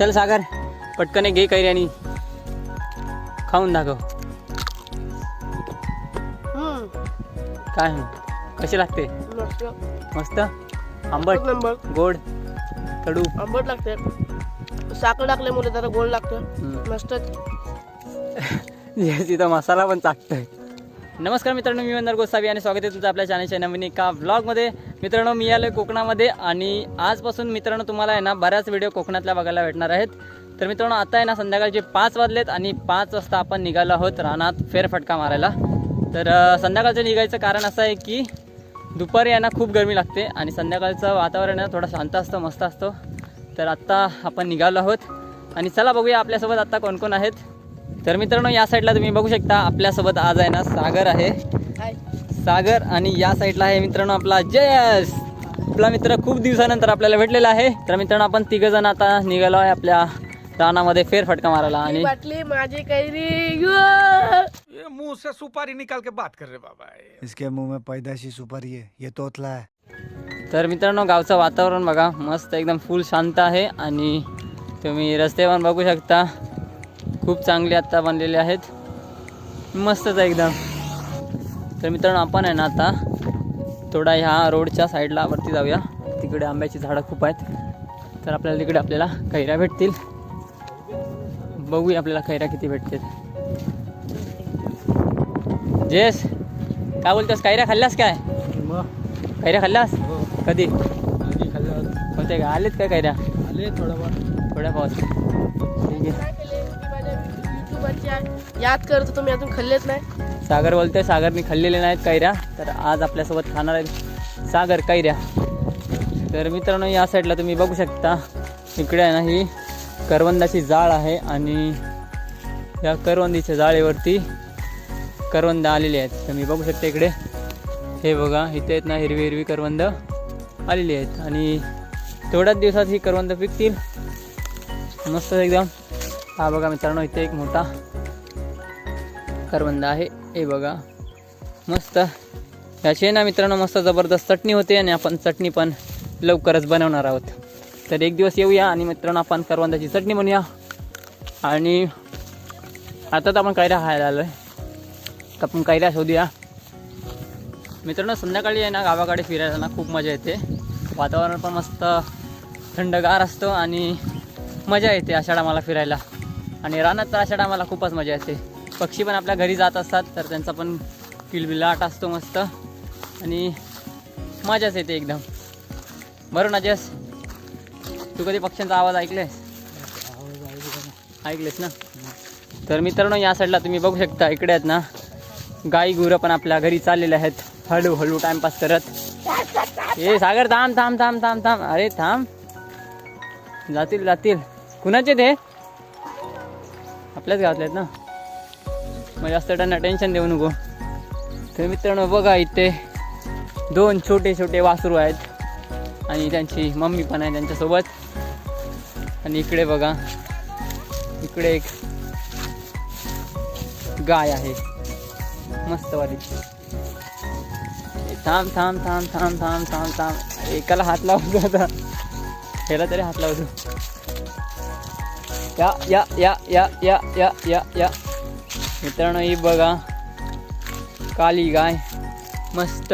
चल सागर पटकन एक घे आणि खाऊन दाखव. काय? कशी लागते? मस्त. आंबट नंबर गोड कडू. आंबट लागते. साखर टाकल्यामुळे जरा गोड लागतं. मस्त तिथं मसाला पण चाकतोय नमस्कार मित्रांनो मी वंदर गोसावी आणि स्वागत आहे तुमचं आपल्या चॅनलच्या नवीन एका व्लॉगमध्ये मित्रांनो मी आलो कोकणामध्ये आणि आजपासून मित्रांनो तुम्हाला आहे ना बऱ्याच व्हिडिओ कोकणातल्या बघायला भेटणार आहेत. तर मित्रांनो आता आहे ना संध्याकाळचे पाच वाजलेत आणि पाच वाजता आपण निघालो आहोत रानात फेरफटका मारायला. तर संध्याकाळचं निघायचं कारण असं आहे की दुपारी आहे ना खूप गरमी लागते आणि संध्याकाळचं वातावरण आहे थोडं शांत असतं मस्त असतो. तर आत्ता आपण निघालो आहोत आणि चला बघूया आपल्यासोबत आत्ता कोण कोण आहेत. तर मित्रांनो या साईडला तुम्ही बघू शकता आपल्यासोबत आज आहे ना सागर आहे. सागर आणि या साईडला आहे मित्रांनो आपला जयस आपला मित्र खूप दिवसानंतर आपल्याला भेटलेला आहे. तर मित्रांनो आपण तिघ जण आता निघालो आहे आपल्या रानामध्ये फेरफटका मारायला ही आणि बाटली माझी कैरी. यो! ये मुंह से सुपारी निकाल के बात कर रहे बाबा इसके मुंह में पैदाशी सुपारी है। ये तोतला है। तर मित्रांनो गावचं वातावरण बघा मस्त एकदम फुल शांत आहे आणि तुम्ही रस्ते पण बघू शकता. खूप चांगले आत्ता बनलेले आहेत. मस्तच आहे एकदम. तर मित्रांनो आपण आहे ना आता थोडा ह्या रोडच्या साईडला वरती जाऊया. तिकडे आंब्याची झाडं खूप आहेत. तर आपल्याला तिकडे आपल्याला कैऱ्या भेटतील. बघूया आपल्याला कैऱ्या किती भेटतील. जेस काय बोलतोस? कैऱ्या खाल्ल्यास काय? कैऱ्या खाल्ल्यास कधी? होते का? आलेत काय कैऱ्या आले थोडा थोड्या पाऊस. ठीक आहे. याद करतो तुम्ही अजून खाल्लेच नाही. सागर बोलते सागरने खाल्लेले नाहीत कैऱ्या. तर आज आपल्यासोबत खाणार आहेत सागर कैऱ्या. तर मित्रांनो या साईडला तुम्ही बघू शकता इकडे आहे ना ही करवंदाची जाळ आहे आणि या करवंदीच्या जाळेवरती करवंद आलेली आहेत. तर मी बघू शकता इकडे. हे बघा इथे आहेत ना हिरवी हिरवी करवंद आलेली आहेत आणि थोड्याच दिवसात ही करवंद पिकतील. मस्त एकदम. हा बघा मित्रांनो इथे एक मोठा करवंद आहे. हे बघा. मस्त. याची ना मित्रांनो मस्त जबरदस्त चटणी होते आणि आपण चटणी पण लवकरच बनवणार आहोत. तर एक दिवस येऊया आणि मित्रांनो आपण करवंदाची चटणी बनूया आणि आता तर आपण कैऱ्या खायला आलो आहे तर आपण कैऱ्या शोधूया. मित्रांनो संध्याकाळी आहे ना गावाकडे फिरायला ना खूप मजा येते. वातावरण पण मस्त थंडगार असतो आणि मजा येते अशा टायमाला फिरायला. आणि रानात तर अशा टायमाला खूपच मजा येते. पक्षी पण आपल्या घरी जात असतात तर त्यांचा पण किलबिलाट असतो मस्त. आणि मजाच येते एकदम. बरं ना जस तू कधी पक्ष्यांचा आवाज ऐकलेस ऐकलेस ना? तर मित्रांनो या साईडला तुम्ही बघू शकता इकडे आहेत ना गाई गुरं पण आपल्या घरी चाललेले आहेत. हळूहळू टाइमपास करत. ए सागर थांब थांब थांब थांब थांब. अरे थांब. जातील जातील. कुणाचे ते? आपल्याच गावातले आहेत ना? मग जास्त त्यांना टेन्शन देऊ नको. तर मित्रांनो बघा इथे दोन छोटे छोटे वासरू आहेत. आणि त्यांची मम्मी पण आहे त्यांच्यासोबत. आणि इकडे बघा इकडे एक गाय आहे. मस्तवाली. ए, थांब थांब थांब थांब थांब थांब थांब. एकाला हात लावतो आता? ह्याला तरी हात लावतो या या या या या या या या. मित्रांनो ही बघा. काली गाय. मस्त.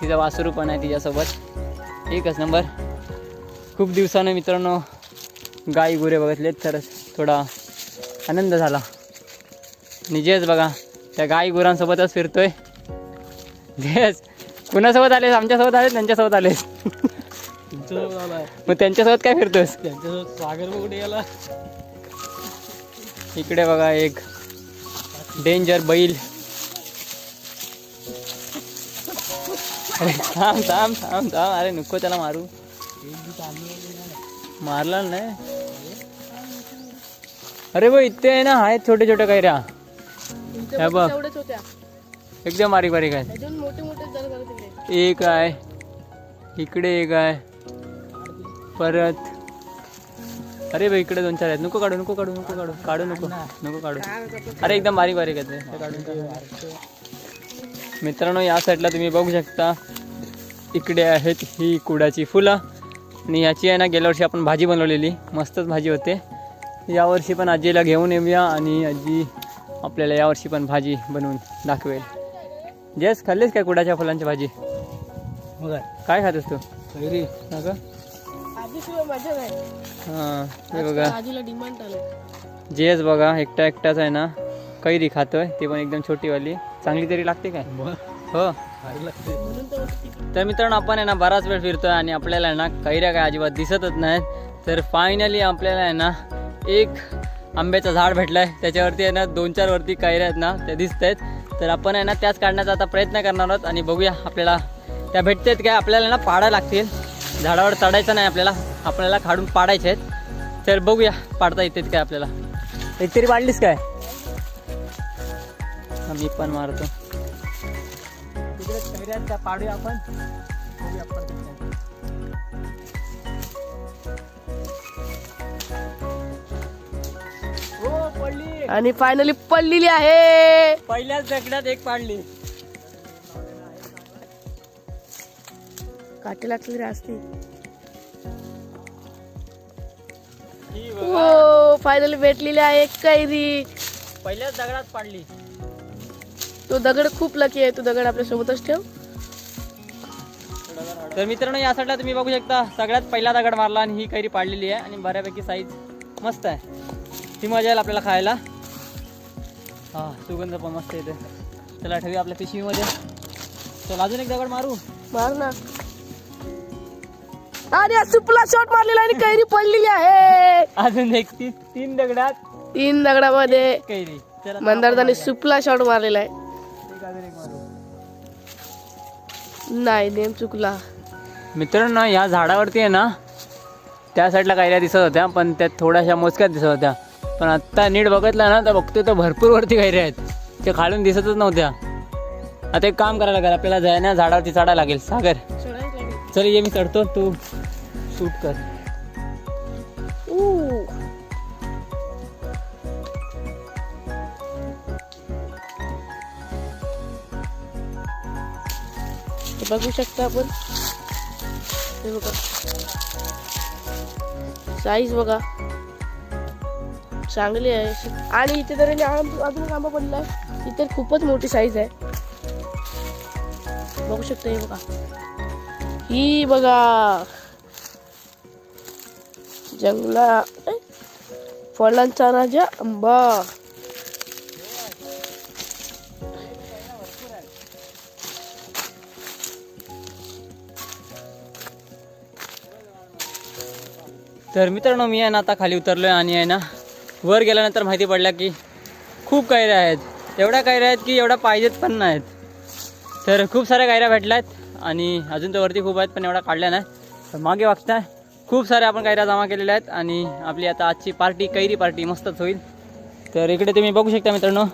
तिचा वासरू पण आहे तिच्यासोबत. एकच नंबर. खूप दिवसानं मित्रांनो गाई गुरे बघितलेत तर थोडा आनंद झाला. आणि जेच बघा त्या गाई गुरांसोबतच फिरतोय. जेस कुणासोबत आलेस? आमच्यासोबत आलेस? त्यांच्यासोबत आलेस? मग त्यांच्यासोबत काय फिरतोस? त्यांच्यासोबत सागर कुठे गेला इकडे बघा एक डेंजर बैल. अरे थांब थांब थांब थांब. अरे नको त्याला मारू. मारला नाही अरे बघ इथे आहे ना? आहेत छोटे छोटे कैऱ्या तुमच्या हे बघ. एकदम बारीक बारीक तिकडे एक आहे. इकडे एक आहे. परत अरे भाई इकडे दोन चार आहेत. नको काढू नको काढू नको काढू. काढू नको. नको काढू? अरे एकदम बारीक बारीक आहेत ते. काढून. मित्रांनो या साईडला तुम्ही बघू शकता. इकडे आहेत ही कुडाची फुलं. आणि याची आहे ना गेल्या वर्षी आपण भाजी बनवलेली. मस्तच भाजी होते. यावर्षी पण आजीला घेऊन येऊया आणि आजी आपल्याला यावर्षी पण भाजी बनवून दाखवेल. जेस खाल्लीस काय कुडाच्या फुलांची भाजी? काय खातोस तू? का? आजीशिवाय मजा नाही. हां हे बघा. आजीला डिमांड आलं जेस बघा एकटा एकटाच आहे ना कैरी खातोय ती पण एकदम छोटीवाली. चांगली तरी लागते काय? हो. म्हणून तर मित्रांनो आपण आहे ना बराच वेळ फिरतोय आणि आपल्याला आहे ना कैऱ्या काय अजिबात दिसतच नाहीत. तर फायनली आपल्याला आहे ना एक आंब्याचं झाड भेटलंय. त्याच्यावरती आहे ना दोन चार वरती कैऱ्या आहेत ना त्या दिसत आहेत तर आपण आहे ना त्याच काढण्याचा आता प्रयत्न करणार आहोत आणि बघूया आपल्याला त्या भेटतात काय आपल्याला ना पाडा लागतील. झाडावर चढायचं नाही आपल्याला. आपल्याला काढून पाडायचे आहेत. तर बघूया पाडता येतात काय आपल्याला. एक तरी पाडलीस काय? हा, मी पण मारतो. तिकडे पाडूया आपण. हो आणि फायनली पडलेली आहे. पहिल्याच दगडात एक पाडली. काटे लागली रे असते. ही फायनली भेटलेली आहे कैरी. पहिल्याच दगडात पाडली. तो दगड खूप लकी आहे. तो दगड आपल्या सोबतच ठेव. तर मित्रांनो या साईडला तुम्ही बघू शकता सगळ्यात पहिला दगड मारला आणि ही कैरी पाडलेली आहे आणि बऱ्यापैकी साईज मस्त आहे. ती मजा येईल आपल्याला खायला. हा सुगंध पण मस्त येते. चला ठेवूया आपल्या पिशवीमध्ये. चल अजून एक दगड मारू. मार ना. आणि सुपला शॉट मारलेला आणि कैरी पडलेली आहे. अजून एक ती तीन दगडात. तीन दगडामध्ये कैरी. चला मंदारदाने सुपला शॉट मारलेला आहे. एक अजून एक मारू. नाही नेम चुकला. मित्रांनो या झाडावरती आहे ना त्या साईडला कैऱ्या दिसत होत्या पण त्या थोड्याशा मोजक्यात दिसत होत्या. पण आत्ता नीट बघितलं ना तर बघतोय तर भरपूर वरती कैऱ्या आहेत. ते खालून दिसतच नव्हत्या. आता एक काम करायला लागेल आपल्याला जायना झाडावरती चढायला लागेल. सागर चल ये मी चढतो. तू शूट कर. हे। बघू शकता आपण हे बघा साईज बघा चांगली आहे आणि इथे तर अजून एक आंबा पडला आहे. इथे खूपच मोठी साईज आहे. बघू शकता हे बघा. ही बघा. जंगला. फळांचा राजा आंबा. तर मित्रांनो मी आहे ना आता खाली उतरलोय आणि आहे ना वर गेल्यानंतर माहिती पडल्या की खूप कैऱ्या आहेत. एवढ्या कैऱ्या आहेत की एवढ्या पाहिजेत पण नाहीत. तर खूप साऱ्या कैऱ्या भेटल्या आहेत आणि अजून तर वरती खूप आहेत पण एवढ्या काढल्या नाही तर मागे वागताय. खूप साऱ्या आपण कैऱ्या जमा केलेल्या आहेत आणि आपली आता आजची पार्टी कैरी पार्टी मस्तच होईल. तर इकडे तुम्ही बघू शकता मित्रांनो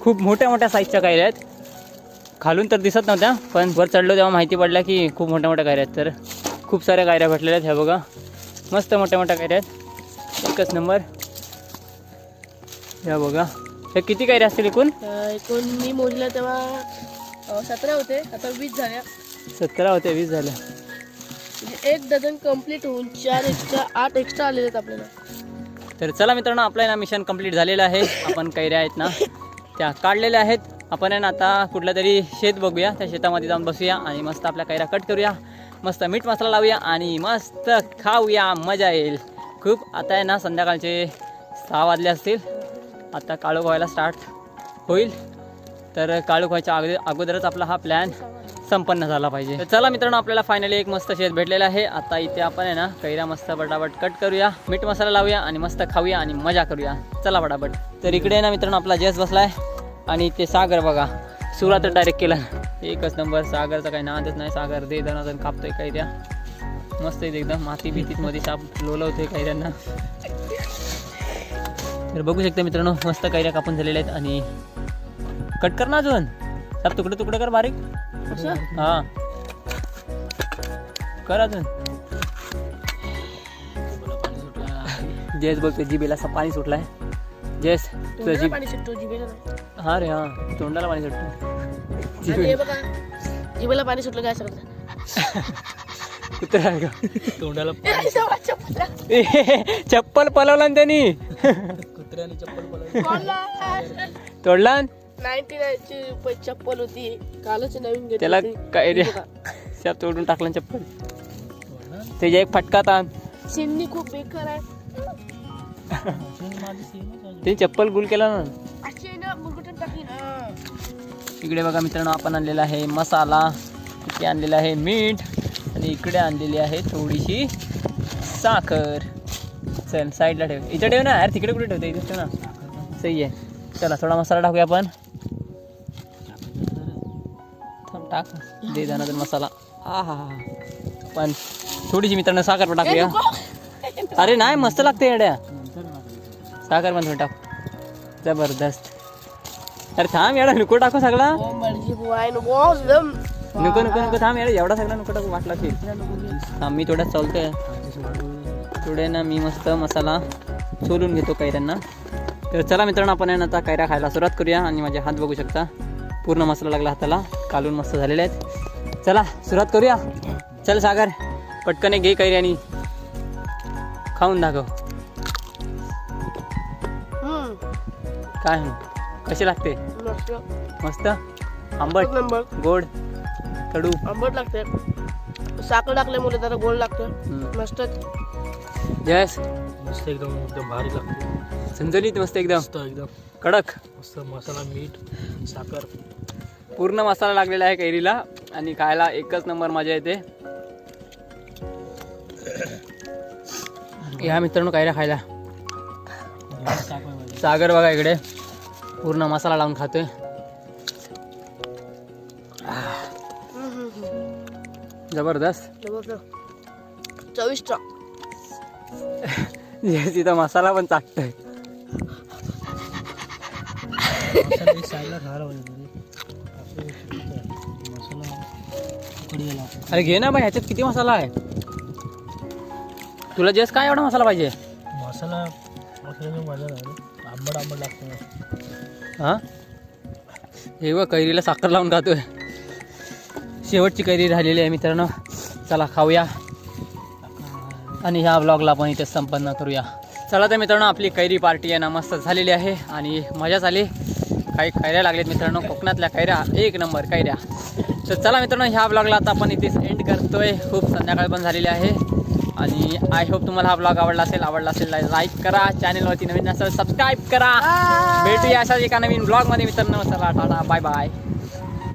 खूप मोठ्या मोठ्या साईजच्या कैऱ्या आहेत. खालून तर दिसत नव्हत्या पण वर चढलो तेव्हा माहिती पडल्या की खूप मोठ्या मोठ्या कैऱ्या आहेत. तर खूप साऱ्या कैऱ्या भेटलेल्या आहेत ह्या बघा. मस्त मोठ्या मोठ्या कैऱ्या आहेत. एकच नंबर. ह्या बघा. हे किती कैऱ्या असतील एकूण? एकूण मी मोजल्या तेव्हा सतरा होते. आता वीस झाल्या. सतरा होते वीस झाल्या एक डझन कंप्लीट होऊन चार एक्स्ट्रा आठ एक्स्ट्रा आलेले आहेत आपल्याला. तर चला मित्रांनो आपलं आहे ना मिशन कंप्लीट झालेलं आहे. आपण कैऱ्या आहेत ना त्या काढलेल्या आहेत. आपण आहे ना आता कुठलं तरी शेत बघूया. त्या शेतामध्ये जाऊन बसूया आणि मस्त आपल्या कैऱ्या कट करूया. मस्त मीठ मसाला लावूया आणि मस्त खाऊया. मजा येईल. खूप आता आहे ना संध्याकाळचे सहा वाजले असतील. आता काळोख व्हायला स्टार्ट होईल. तर काळोख व्हायच्या अगोदर अगोदरच आपला हा प्लॅन संपन्न झाला पाहिजे. तर चला मित्रांनो आपल्याला फायनली एक मस्त शेत भेटलेलं आहे. आता इथे आपण आहे ना कैऱ्या मस्त पटापट कट करूया. मीठ मसाला लावूया आणि मस्त खाऊया आणि मजा करूया. चला पटापट. तर इकडे ना मित्रांनो आपला जस बसलाय. आणि ते सागर बघा. सुरात डायरेक्ट केला. एकच नंबर सागरचा काही नादच नाही. सागर दे दनादन कापतोय कैऱ्या मस्त येते एकदम. माती भीतीत मध्ये साप लोलवतोय कैऱ्यांना तर बघू शकता मित्रांनो मस्त कैऱ्या कापून झालेल्या आहेत आणि कट कर ना अजून. सर तुकडे तुकडे कर बारीक. हा. कर अजून. जयस बोलतोय जिबेला असं पाणी सुटलाय. जयस तुझं जीभ पाणी सुटतो नाही. हा रे हा. तोंडाला पाणी सुटतं बघा जिभेला पाणी सुटलं काय सांगत? कुत्रा आहे का? तोंडाला चप्पल पलवला ना त्यांनी. कुत्र्याने चप्पल तोडला? नाईन्टी नाईनची रुपये चप्पल होती. कालच नवीन घेतली त्याला होती. काय रे. शाप तोडून टाकला ना चप्पल. त्याच्या एक फटका आता. चिन्नी खूप बेकार आहे. ते चप्पल गुल केला ना. अशी इकडे बघा मित्रांनो आपण आणलेला आहे मसाला. इकडे आणलेला आहे मीठ. आणि इकडे आणलेली आहे थोडीशी साखर. चल साईडला ठेव. इथं ठेव ना यार तिकडे कुठे ठेवते? इथे ठेव ना. सही आहे. चला थोडा मसाला टाकूया आपण. टाक. दे तर मसाला. हा हा हा. पण थोडीशी मित्रांनो साखर पण टाकूया. अरे नाही मस्त लागते येड्या. साखर पण थोडी टाक. जबरदस्त. अरे थांब येडा नको टाकू सगळा. दम नको नको नको थांब येडा एवढा सगळा नको टाकू वाटला की. थांब मी थोड्यात चालतोय. थोडे ना मी मस्त मसाला सोलून घेतो कैऱ्यांना. तर चला मित्रांनो आपण आता कैऱ्या खायला सुरुवात करूया आणि माझे हात बघू शकता. पूर्ण मसाला लागला हाताला. कालून मस्त झालेले आहेत. चला सुरुवात करूया. चल सागर. पटकन घे कैरी आणि खाऊन दाखव. काय? कशी लागते? मस्त. मस्त आंबट. गोड कडू. आंबट लागते. साखर टाकल्यामुळे जरा गोड लागतं. हम्म. मस्तच. जयस मस्त एकदम एकदम भारी लागते. झणझणीत मस्त एकदम. मस्त एकदम. कडक. मस्त मसाला मीठ साखर. पूर्ण मसाला लागलेला आहे कैरीला आणि खायला एकच नंबर मजा येते. या मित्रांनो कैऱ्या खायला. सागर बघा इकडे. पूर्ण मसाला लावून खातोय. जबरदस्त. जबरदस्त चविष्ट. तिथं मसाला पण चाटतोय. अरे घे ना बाई ह्याच्यात किती मसाला आहे? तुला जस काय एवढा मसाला पाहिजे? मसाला मसाल्याने मजा नाही आंबट आंबट लागतो हा? हे बघ कैरीला साखर लावून खातोय. शेवटची कैरी राहिलेली आहे मित्रांनो. चला खाऊया. आणि ह्या ब्लॉगला आपण इथे संपन्न करूया. चला तर मित्रांनो आपली कैरी पार्टी आहे ना मस्त झालेली आहे. आणि मजा झाली काही कैऱ्या लागलेत मित्रांनो. कोकणातल्या कैऱ्या एक नंबर कैऱ्या तर चला मित्रांनो ह्या ब्लॉगला आता आपण इथेच एंड करतोय. खूप संध्याकाळ पण झालेली आहे. आणि आय होप तुम्हाला हा ब्लॉग आवडला असेल आवडला असेल लाईक करा. चॅनलवरती नवीन असेल सबस्क्राईब करा. भेटूया अशाच एका नवीन ब्लॉगमध्ये मित्रांनो. चला टाटा. Bye bye